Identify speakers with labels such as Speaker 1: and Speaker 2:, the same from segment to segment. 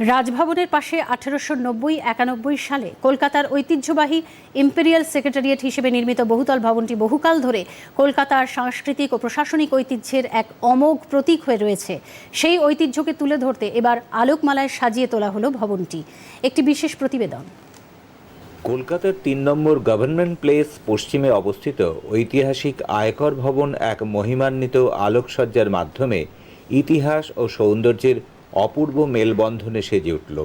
Speaker 1: রাজভবনের পাশে আঠেরোশো নব্বই একানব্বই সালে কলকাতার ঐতিহ্যবাহী ইম্পেরিয়াল সেক্রেটারিয়েট হিসেবে নির্মিত বহুতল ভবনটি বহুকাল ধরে কলকাতার সাংস্কৃতিক ও প্রশাসনিক ঐতিহ্যের এক অমোঘ প্রতীক হয়ে রয়েছে। সেই ঐতিহ্যকে তুলে ধরতে এবার আলোকমালায় সাজিয়ে তোলা হলো ভবনটি। একটি বিশেষ প্রতিবেদন।
Speaker 2: কলকাতার তিন নম্বর গভর্নমেন্ট প্লেস পশ্চিমে অবস্থিত ঐতিহাসিক আয়কর ভবন এক মহিমান্বিত আলোকসজ্জার মাধ্যমে ইতিহাস ও সৌন্দর্যের অপূর্ব মেলবন্ধনে সেজে উঠল।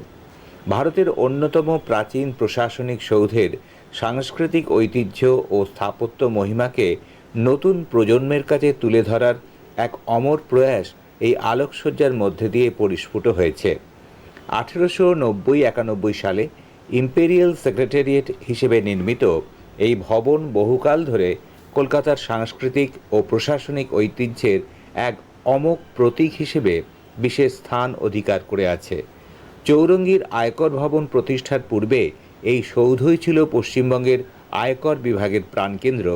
Speaker 2: ভারতের অন্যতম প্রাচীন প্রশাসনিক সৌধের সাংস্কৃতিক ঐতিহ্য ও স্থাপত্য মহিমাকে নতুন প্রজন্মের কাছে তুলে ধরার এক অমর প্রয়াস এই আলোকসজ্জার মধ্যে দিয়ে পরিস্ফুট হয়েছে। আঠেরোশো নব্বই একানব্বই সালে ইম্পেরিয়াল সেক্রেটারিয়েট হিসেবে নির্মিত এই ভবন বহুকাল ধরে কলকাতার সাংস্কৃতিক ও প্রশাসনিক ঐতিহ্যের এক অমোঘ প্রতীক হিসেবে বিশেষ স্থান অধিকার করে আছে। চৌরঙ্গীর আয়কর ভবন প্রতিষ্ঠার পূর্বে এই সৌধই ছিল পশ্চিমবঙ্গের আয়কর বিভাগের প্রাণকেন্দ্র,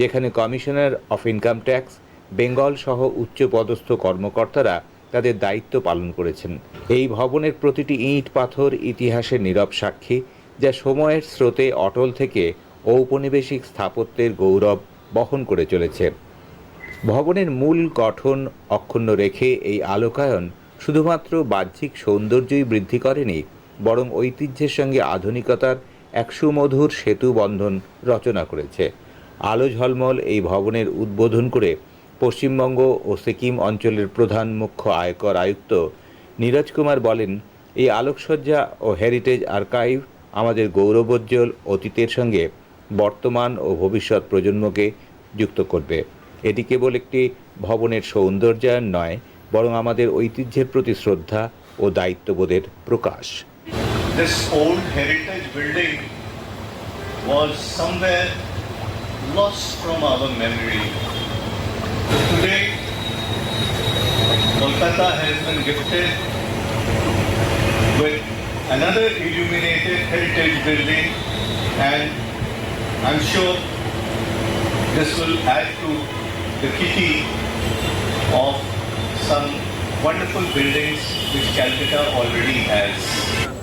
Speaker 2: যেখানে commissioner of income tax, Bengal সহ উচ্চপদস্থ কর্মকর্তারা তাদের দায়িত্ব পালন করেছেন। এই ভবনের প্রতিটি ইট পাথর ইতিহাসের নীরব সাক্ষী, যা সময়ের স্রোতে অটল থেকে ঔপনিবেশিক স্থাপত্যের গৌরব বহন করে চলেছে। ভবনের মূল গঠন অক্ষুণ্ণ রেখে এই আলোকায়ন শুধুমাত্র বাহ্যিক সৌন্দর্যই বৃদ্ধি করেনি, বরং ঐতিহ্যের সঙ্গে আধুনিকতার এক সুমধুর সেতু বন্ধন রচনা করেছে। আলো ঝলমল এই ভবনের উদ্বোধন করে পশ্চিমবঙ্গ ও সিকিম অঞ্চলের প্রধান মুখ্য আয়কর আয়ুক্ত নীরজ কুমার বলেন, এই আলোকসজ্জা ও হেরিটেজ আর্কাইভ আমাদের গৌরবোজ্জ্বল অতীতের সঙ্গে বর্তমান ও ভবিষ্যৎ প্রজন্মকে যুক্ত করবে। এটি কেবল একটি ভবনের সৌন্দর্যায়ন নয় বরং আমাদের ঐতিহ্যের প্রতি শ্রদ্ধা ও দায়িত্ববোধের প্রকাশ
Speaker 3: This old heritage building was somewhere lost from our memory. Today, Kolkata has been gifted with another illuminated heritage building and I'm sure this will add to the kitty of some wonderful buildings which Calcutta already has.